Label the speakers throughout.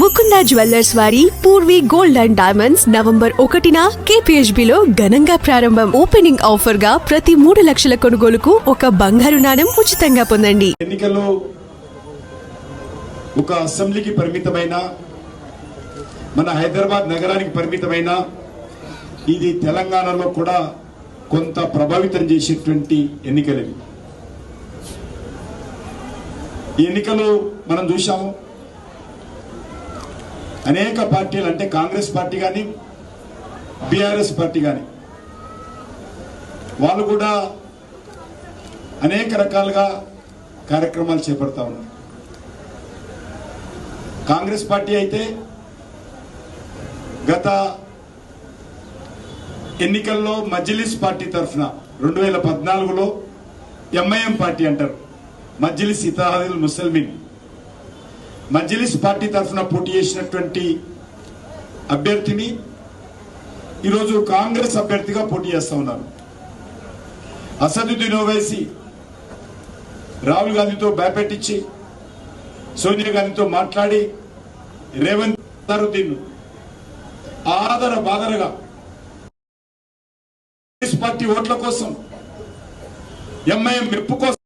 Speaker 1: Mukunda jewellers వారి Purvi gold and diamonds November ఒకటిన KPHB లో ఘనంగా ప్రారంభం. ఓపెనింగ్ ఆఫర్గా ప్రతి మూడు లక్షల కొనుగోలుకు ఒక బంగారు నాణం ఉచితంగా పొందండి.
Speaker 2: ఎన్నికల్లో ఒక అసెంబ్లీకి పరిమితమైన మన హైదరాబాద్ నగరానికి పరిమితమైన ఇది తెలంగాణలో కూడా కొంత ప్రభావితం చేసేటువంటి ఎన్నికలు ఈ ఎన్నికలు మనం చూసాము అనేక పార్టీలు అంటే కాంగ్రెస్ పార్టీ కానీ బీఆర్ఎస్ పార్టీ కానీ వాళ్ళు కూడా అనేక రకాలుగా కార్యక్రమాలు చేపడతా ఉన్నారు. కాంగ్రెస్ పార్టీ అయితే గత ఎన్నికల్లో మజ్లిస్ పార్టీ తరఫున రెండు వేల పద్నాలుగులో ఎంఐఎం పార్టీ అంటారు. మజ్లిస్ ఇతహాదుల్ ముసల్మిన్. మజ్లిస్ పార్టీ తరఫున పోటీ చేసినటువంటి అభ్యర్థిని ఈరోజు కాంగ్రెస్ అభ్యర్థిగా పోటీ చేస్తా ఉన్నారు. అసదుద్దీన్ ఓవైసీ రాహుల్ గాంధీతో భయపెట్టించి సోనియా గాంధీతో మాట్లాడి రేవంత్ అజారుద్దీన్ ఆదర బాదరగా కాంగ్రెస్ పార్టీ ఓట్ల కోసం ఎంఐఎం మెప్పు కోసం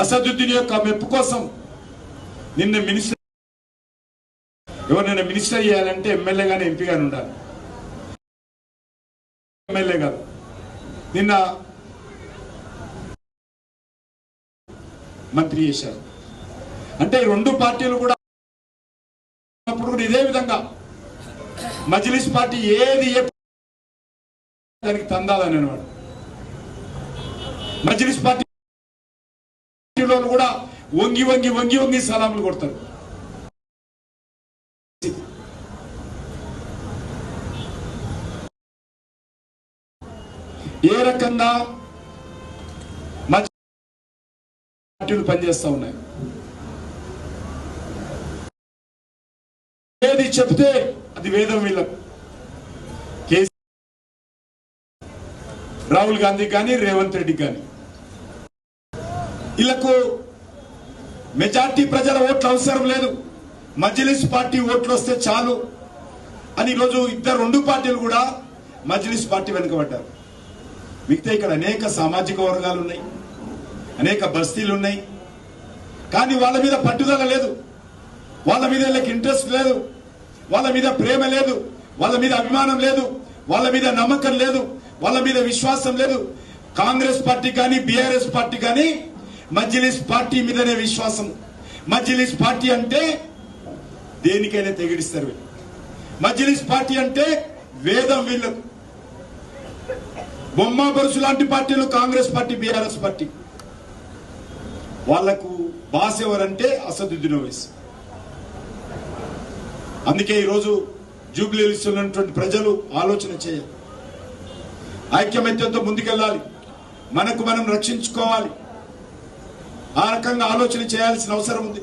Speaker 2: అసదుద్దీన్ యొక్క మెప్పు కోసం నిన్న మినిస్టర్ ఎవరినైనా మినిస్టర్ చేయాలంటే ఎమ్మెల్యే గాని ఎంపీ గాని ఉండాలి. ఎమ్మెల్యే గారు. నిన్న మంత్రి చేశారు. అంటే రెండు పార్టీలు కూడా కూడా ఇదే విధంగా మజ్లిస్ పార్టీ ఏది ఏ దానికి తందాలని అనమాట మజ్లిస్ పార్టీ కూడా వంగి వంగి వంగి వంగి సలాములు కొడతారు. ఏ రకంగా పార్టీలు పనిచేస్తా ఉన్నాయి? ఏది చెప్తే అది వేదం వీళ్ళకు. రాహుల్ గాంధీ కానీ రేవంత్ రెడ్డి కానీ. వీళ్ళకు మెజార్టీ ప్రజల ఓట్లు అవసరం లేదు. మజ్లిస్ పార్టీ ఓట్లు వస్తే చాలు. అని ఈరోజు ఇద్దరు రెండు పార్టీలు కూడా మజ్లిస్ పార్టీ వెనుకబడ్డారు. మిగతా ఇక్కడ అనేక సామాజిక వర్గాలు ఉన్నాయి అనేక బస్తీలు ఉన్నాయి కానీ వాళ్ళ మీద పట్టుదల లేదు. వాళ్ళ మీద వీళ్ళకి ఇంట్రెస్ట్ లేదు. వాళ్ళ మీద ప్రేమ లేదు. వాళ్ళ మీద అభిమానం లేదు. వాళ్ళ మీద నమ్మకం లేదు. వాళ్ళ మీద విశ్వాసం లేదు. కాంగ్రెస్ పార్టీ కానీ బీఆర్ఎస్ పార్టీ కానీ మజ్లిస్ పార్టీ మీదనే విశ్వాసం. మజ్లిస్ పార్టీ అంటే దేనికైనా తెగిడిస్తారు వీళ్ళు. మజ్లిస్ పార్టీ అంటే వేదం వీళ్ళకు. బొమ్మ బరుసు లాంటి పార్టీలు కాంగ్రెస్ పార్టీ బీఆర్ఎస్ పార్టీ. వాళ్ళకు బాస్ ఎవరంటే అసదుద్దీన్ ఓవైస్. అందుకే ఈరోజు జూబ్లీస్ ఉన్నటువంటి ప్రజలు ఆలోచన చేయాలి. ఐక్యమత్యంతో ముందుకెళ్ళాలి. మనకు మనం రక్షించుకోవాలి. ఆ రకంగా ఆలోచన చేయాల్సిన అవసరం ఉంది.